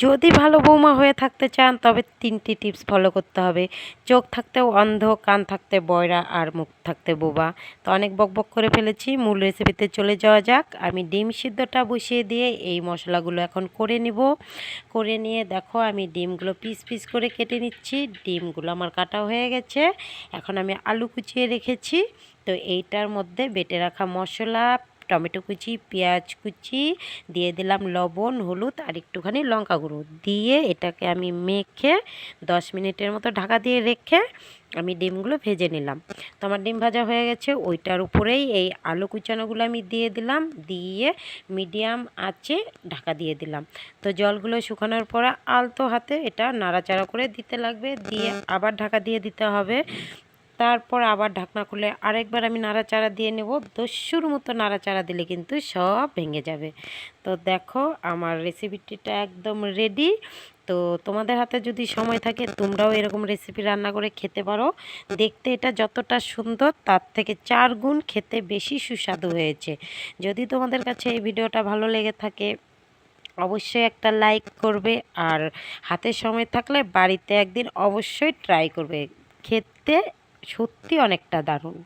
যদি ভালো বৌমা হয়ে থাকতে চান, তবে তিনটি টিপস ফলো করতে হবে। চোখ থাকতে অন্ধ, কান থাকতে বয়রা আর মুখ থাকতে বোবা। তো অনেক বকবক করে ফেলেছি, মূল রেসিপিতে চলে যাওয়া যাক। আমি ডিম সিদ্ধটা বসিয়ে দিয়ে এই মশলাগুলো এখন করে নিব। করে নিয়ে দেখো, আমি ডিমগুলো পিস পিস করে কেটে নিচ্ছি। ডিমগুলো আমার কাটা হয়ে গেছে। এখন আমি আলু কুচিয়ে রেখেছি। তো এইটার মধ্যে বেটে রাখা মশলা টমেটো কুচি, পেঁয়াজ কুচি, দিয়ে দিলাম লবণ, হলুদ আর একটুখানি লঙ্কা গুঁড়ো। দিয়ে এটাকে আমি মেখে দশ মিনিটের মতো ঢাকা দিয়ে রেখে আমি ডিমগুলো ভেজে নিলাম। তো আমার ডিম ভাজা হয়ে গেছে, ওইটার উপরেই এই আলু কুচানোগুলো আমি দিয়ে দিলাম, দিয়ে মিডিয়াম আঁচে ঢাকা দিয়ে দিলাম। তো জলগুলো শুকানোর পরে আলতো হাতে এটা নাড়াচাড়া করে দিতে লাগবে, দিয়ে আবার ঢাকা দিয়ে দিতে হবে। তারপর আবার ঢাকনা খুলে আরেকবার আমি নাড়াচাড়া দিয়ে নেব। দস্যুর মতো নাড়াচাড়া দিলে কিন্তু সব ভেঙে যাবে। তো দেখো আমার রেসিপিটিটা একদম রেডি। তো তোমাদের হাতে যদি সময় থাকে তোমরাও এরকম রেসিপি রান্না করে খেতে পারো। দেখতে এটা যতটা সুন্দর তার থেকে চার গুণ খেতে বেশি সুস্বাদু হয়েছে। যদি তোমাদের কাছে এই ভিডিওটা ভালো লেগে থাকে, অবশ্যই একটা লাইক করবে আর হাতে সময় থাকলে বাড়িতে একদিন অবশ্যই ট্রাই করবে। খেতে সত্যি অনেকটা দারুণ।